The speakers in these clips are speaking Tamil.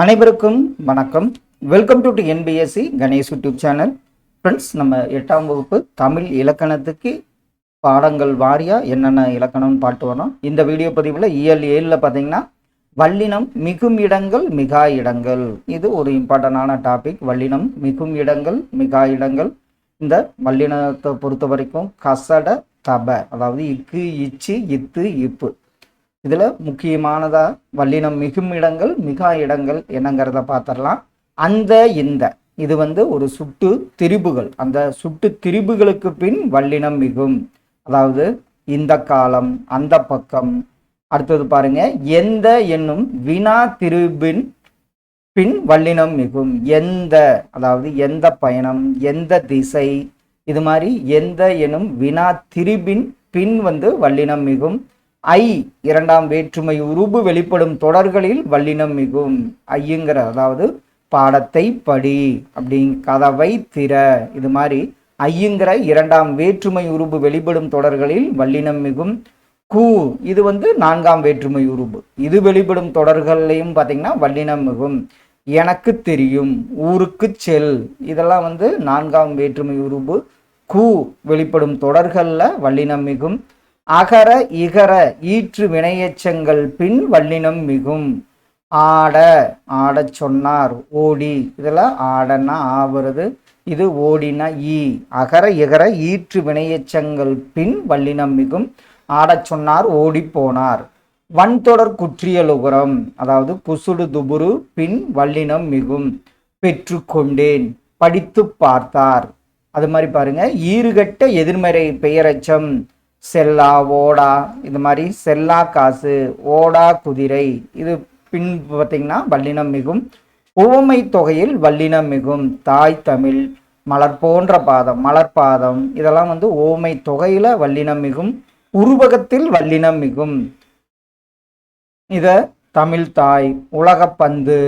அனைவருக்கும் வணக்கம். Welcome to NPSC Ganesh YouTube channel friends நம்ம எட்டாம் வகுப்பு தமிழ் இலக்கணத்துக்கு பாடங்கள் வாரியாக என்னென்ன இலக்கணம்னு பாட்டு வரோம் இந்த வீடியோ பதிவில் இயல் ஏழில் பார்த்தீங்கன்னா வல்லினம் மிகும் இடங்கள் மிகா இடங்கள். இது ஒரு இம்பார்ட்டண்டான டாபிக் வல்லினம் மிகும் இடங்கள் மிகா இடங்கள். இந்த வல்லினத்தை பொறுத்த வரைக்கும் கசட தப அதாவது இக்கு இச்சு இத்து இப்பு. இதில் முக்கியமானதாக வல்லினம் மிகும் இடங்கள் மிகா இடங்கள் என்னங்கிறத பார்த்துடலாம் அந்த இந்த இது வந்து ஒரு சுட்டு திரிபுகள். அந்த சுட்டு திரிபுகளுக்கு பின் வல்லினம் மிகும். அதாவது இந்த காலம் அந்த பக்கம். அடுத்தது பாருங்க எந்த என்னும் வினா திருபின் பின் வல்லினம் மிகும். எந்த அதாவது எந்த பயணம் எந்த திசை இது மாதிரி எந்த எனும் வினா திரிபின் பின் வந்து வல்லினம் மிகும். ஐ இரண்டாம் வேற்றுமை உருபு வெளிப்படும் தொடர்களில் வல்லினம் மிகும். ஐயுங்கிற அதாவது பாடத்தை படி அப்படி கதவை திற இது மாதிரி ஐயுங்கிற இரண்டாம் வேற்றுமை உருபு வெளிப்படும் தொடர்களில் வல்லினம் மிகும். கூ இது வந்து நான்காம் வேற்றுமை உருபு. இது வெளிப்படும் தொடர்கள்லையும் பார்த்தீங்கன்னா வல்லினம் மிகும். எனக்கு தெரியும் ஊருக்கு செல் இதெல்லாம் வந்து நான்காம் வேற்றுமை உருபு. கூ வெளிப்படும் தொடர்களில் வல்லினம் மிகும். அகர இகர ஈற்று வினையச்சங்கள் பின் வல்லினம் மிகும். ஆட ஆடச் சொன்னார் ஓடி. இதெல்லாம் ஆடன்னா ஆவறது இது ஓடினா ஈ. அகர இகர ஈற்று வினையச்சங்கள் பின் வல்லினம் மிகும். ஆடச் சொன்னார் ஓடி போனார். வன்தொடர் குற்றியலுகரம். அதாவது குசுடு துபுரு பின் வல்லினம் மிகும். பெற்று கொண்டேன் படித்து பார்த்தார். அது மாதிரி பாருங்க. ஈறுகட்ட எதிர்மறை பெயரச்சம். செல்லா ஓடா இது மாதிரி செல்லா காசு ஓடா குதிரை இது பின் பார்த்தீங்கன்னா வல்லினம் மிகும். உவமை தொகையில் வல்லினம் மிகும். தாய் தமிழ் மலர் போன்ற பாதம் மலர்பாதம் இதெல்லாம் வந்து ஓமை தொகையில வல்லினம் மிகும். உருவகத்தில் வல்லினம் மிகும். இத தமிழ் தாய் உலகப்பந்து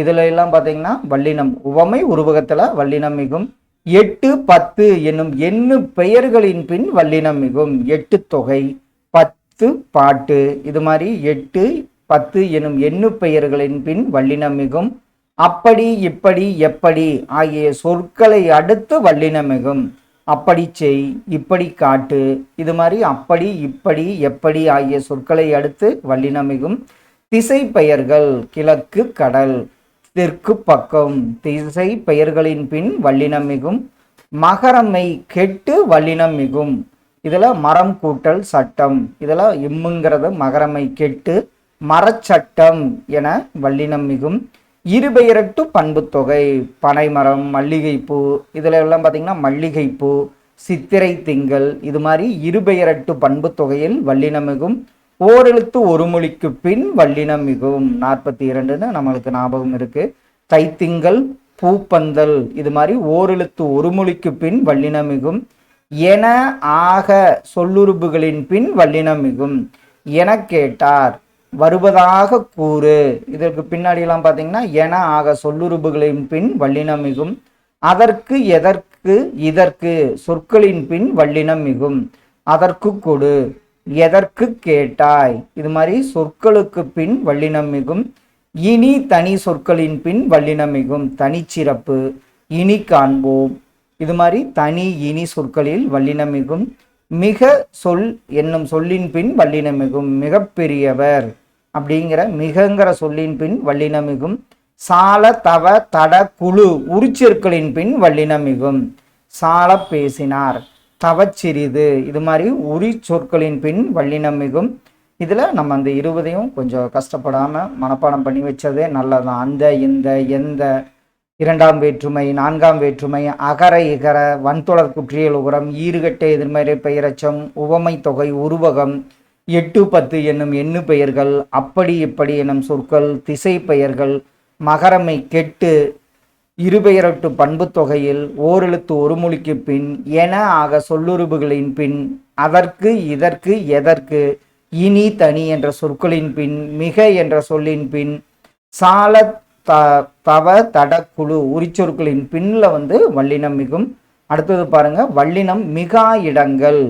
இதுல எல்லாம் பார்த்தீங்கன்னா வல்லினம் உவமை உருவகத்துல வல்லினம் மிகும். எட்டு பத்து என்னும் எண்ணு பெயர்களின் பின் வல்லினம் மிகும். எட்டு தொகை பத்து பாட்டு. இது மாதிரி எட்டு பத்து எனும் எண்ணு பெயர்களின் பின் வல்லினம் மிகும். அப்படி இப்படி எப்படி ஆகிய சொற்களை அடுத்து வல்லினம் மிகும். அப்படி செய் இப்படி காட்டு. இது மாதிரி அப்படி இப்படி எப்படி ஆகிய சொற்களை அடுத்து வல்லினம் மிகும். திசை பெயர்கள் கிழக்கு கடல். தெற்கு பக்கம். திசை பெயர்களின் பின் வல்லினம் மிகும். மகரமை கெட்டு வல்லினம் மிகும். இதில் மரம் கூட்டல் சட்டம். இதில் இம்முங்கிறது மகரமை கெட்டு மரச்சட்டம் என வல்லினம் மிகும். இருபெயரட்டு பண்புத்தொகை பனைமரம் மல்லிகைப்பூ இதில் எல்லாம் பார்த்தீங்கன்னா மல்லிகைப்பூ சித்திரை திங்கள் இது மாதிரி இருபெயரட்டு பண்புத் தொகையில் மிகும். ஓரெழுத்து ஒரு மொழிக்கு பின் வல்லினம் மிகும் நாற்பத்தி இரண்டுன்னு நம்மளுக்கு ஞாபகம் இருக்கு. தைத்திங்கள் பூப்பந்தல் இது மாதிரி ஓரெழுத்து ஒரு மொழிக்கு பின் வல்லினம் மிகும். என ஆக சொல்லுறுப்புகளின் பின் வல்லினம் மிகும். என கேட்டார் வருவதாக கூறு. இதற்கு பின்னாடியெல்லாம் பார்த்தீங்கன்னா என ஆக சொல்லுறுப்புகளின் பின் வல்லினம் மிகும். அதற்கு எதற்கு இதற்கு சொற்களின் பின் வல்லினம் மிகும். அதற்கு கொடு. எதற்கு கேட்டாய்? இது மாதிரி சொற்களுக்கு பின் வல்லினம் மிகும். இனி தனி சொற்களின் பின் வல்லினம் மிகும். தனிச்சிறப்பு இனி காண்போம். இது மாதிரி தனி இனி சொற்களில் வல்லினம் மிகும். மிக சொல் என்னும் சொல்லின் பின் வல்லினம் மிகும். மிகப்பெரியவர் அப்படிங்கிற மிகங்கிற சொல்லின் பின் வல்லினம் மிகும். சால தவ தட குழு உரிச்சொற்களின் பின் வல்லினம் மிகும். சால பேசினார். தவச்சிறிது இது மாதிரி உரி சொற்களின் பின் வல்லினம் மிகும். இதில் நம்ம அந்த இருபதையும் கொஞ்சம் கஷ்டப்படாமல் மனப்பாடம் பண்ணி வச்சதே நல்லதான் அந்த இந்த எந்த இரண்டாம் வேற்றுமை நான்காம் வேற்றுமை அகர இகர வன்தொடர் குற்றியல் உகரம் ஈறுகட்டை எதிர்மறை பெயரச்சம் உவமை தொகை உருவகம் எட்டு பத்து என்னும் எண்ணு பெயர்கள் அப்படி இப்படி என்னும் சொற்கள் திசை பெயர்கள் மகரமை கெட்டு இருபெயரட்டு பண்பு தொகையில் ஓரெழுத்து ஒரு மொழிக்கு பின் என ஆக சொல்லுறுப்புகளின் பின் அதற்கு இதற்கு எதற்கு இனி தனி என்ற சொற்களின் பின் மிக என்ற சொல்லின் பின் சால த தவ தடக்குழு உரிச்சொற்களின் பின்ல வந்து வல்லினம் மிகும். அடுத்தது பாருங்க வல்லினம் மிகா இடங்கள்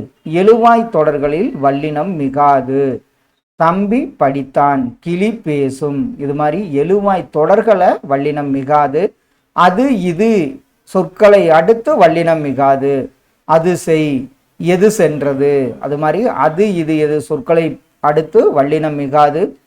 எழுவாய் தொடர்களில் வல்லினம் மிகாது. தம்பி படித்தான் கிளி பேசும். இது மாதிரி எழுவாய் தொடர்களை வல்லினம் மிகாது. அது இது. சொற்களை அடுத்து வல்லினம் மிகாது. அது செய் எது சென்றது? அது மாதிரி அது இது எது சொற்களை அடுத்து வல்லினம் மிகாது.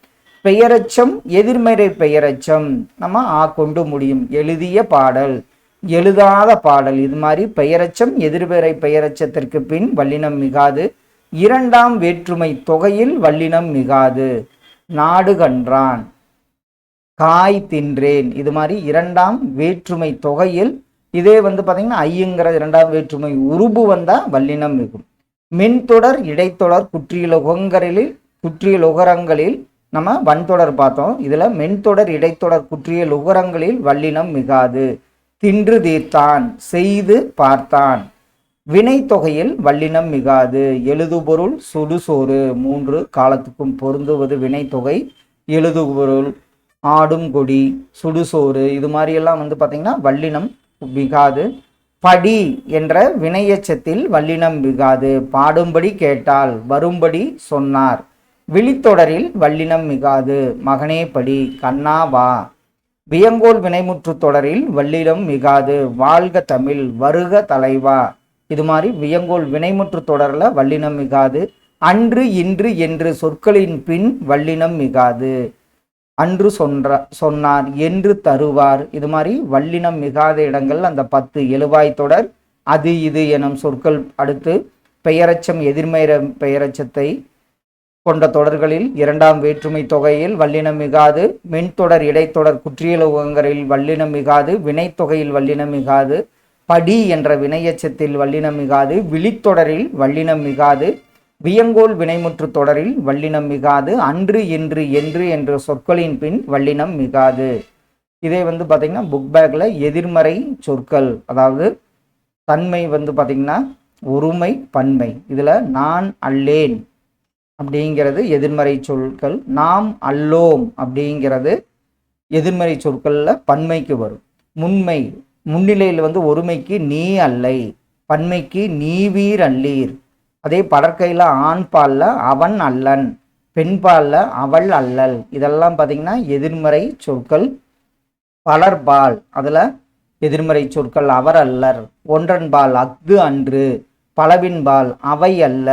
பெயரச்சம் எதிர்மறை பெயரச்சம். நம்ம ஆ கொண்டு முடியும். எழுதிய பாடல் எழுதாத பாடல். இது மாதிரி பெயரச்சம் எதிர்மறை பெயரச்சத்திற்கு பின் வல்லினம் மிகாது. இரண்டாம் வேற்றுமை தொகையில் வல்லினம் மிகாது. நாடு கன்றான். காய் தின்றேன். இது மாதிரி இரண்டாம் வேற்றுமை தொகையில் இதே வந்து பார்த்தீங்கன்னா ஐயுங்கிற இரண்டாம் வேற்றுமை உருபு வந்தால் வல்லினம் மிகும். மின்தொடர் இடைத்தொடர் குற்றியலுகங்களில் குற்றியலுகரங்களில் நம்ம வன்தொடர் பார்த்தோம். இதில் மென்தொடர் இடைத்தொடர் குற்றியலுகரங்களில் வல்லினம் மிகாது. தின்று தீர்த்தான் செய்து பார்த்தான். வினை தொகையில் வல்லினம் மிகாது. எழுதுபொருள் சுடுசோறு மூன்று காலத்துக்கும் பொருந்துவது வினைத்தொகை எழுதுபொருள் ஆடும் கொடி சுடுசோறு இது மாதிரியெல்லாம் வந்து பார்த்திங்கன்னா வல்லினம் மிகாது. படி என்ற வினையச்சத்தில் வல்லினம் மிகாது. பாடும்படி கேட்டால் வரும்படி சொன்னார். விழித்தொடரில் வல்லினம் மிகாது. மகனே படி கண்ணா வா. வியங்கோல் வினைமுற்று தொடரில் வல்லினம் மிகாது. வாழ்க தமிழ் வருக தலைவா. இது மாதிரி வியங்கோல் வினைமுற்று தொடரில் வல்லினம் மிகாது. அன்று இன்று என்று சொற்களின் பின் வல்லினம் மிகாது. அன்று சொன்ற சொன்னார் என்று தருவார். இது மாதிரி வல்லினம் மிகாத இடங்கள் அந்த பத்து எழுவாய் தொடர் அது இது எனும் சொற்கள் அடுத்து பெயரச்சம் எதிர்மறை பெயரச்சத்தை கொண்ட தொடர்களில் இரண்டாம் வேற்றுமை தொகையில் வல்லினம் மிகாது மின்தொடர் இடைத்தொடர் குற்றியலுகங்களில் வல்லினம் மிகாது வினைத்தொகையில் வல்லினம் மிகாது படி என்ற வினையச்சத்தில் வல்லினம் மிகாது விழித்தொடரில் வல்லினம் மிகாது வியங்கோல் வினைமுற்று தொடரில் வல்லினம் மிகாது அன்று இன்று என்று என்ற சொற்களின் பின் வல்லினம் மிகாது. இதே வந்து பார்த்திங்கன்னா புக் பேக்கில் எதிர்மறை சொற்கள் அதாவது தன்மை வந்து பார்த்திங்கன்னா ஒருமை பன்மை. இதில் நான் அல்லேன் அப்படிங்கிறது எதிர்மறை சொற்கள் நாம் அல்லோம் அப்படிங்கிறது எதிர்மறை சொற்களில் பன்மைக்கு வரும். முன்மை முன்னிலையில் வந்து ஒருமைக்கு நீ அல்லை பன்மைக்கு நீவீர் அல்லீர். அதே படற்கையில் ஆண் பாலில் அவன் அல்லன் பெண் பாலில் அவள் அல்லல். இதெல்லாம் பார்த்திங்கன்னா எதிர்மறை சொற்கள் பலர்பால் அதில் எதிர்மறை சொற்கள் அவர் அல்லர் ஒன்றன்பால் அஃது அன்று பலவின்பால் அவை அல்ல.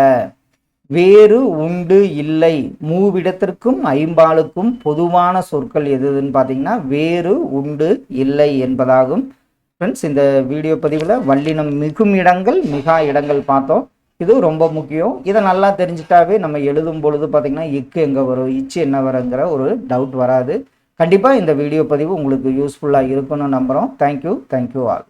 வேறு உண்டு இல்லை மூவிடத்திற்கும் ஐம்பாலுக்கும் பொதுவான சொற்கள் எதுன்னு பார்த்தீங்கன்னா வேறு உண்டு இல்லை என்பதாகும். ஃப்ரெண்ட்ஸ் இந்த வீடியோ பதிவில் வல்லினம் மிகும் இடங்கள் மிகா இடங்கள் பார்த்தோம். இது ரொம்ப முக்கியம். இதை நல்லா தெரிஞ்சிட்டாவே நம்ம எழுதும் பொழுது பார்த்திங்கன்னா இக்கு எங்கே வரும் இச்சு என்ன வருங்கிற ஒரு டவுட் வராது. கண்டிப்பாக இந்த வீடியோ பதிவு உங்களுக்கு யூஸ்ஃபுல்லாக இருக்குன்னு நம்புகிறோம் தேங்க்யூ தேங்க்யூ ஆல்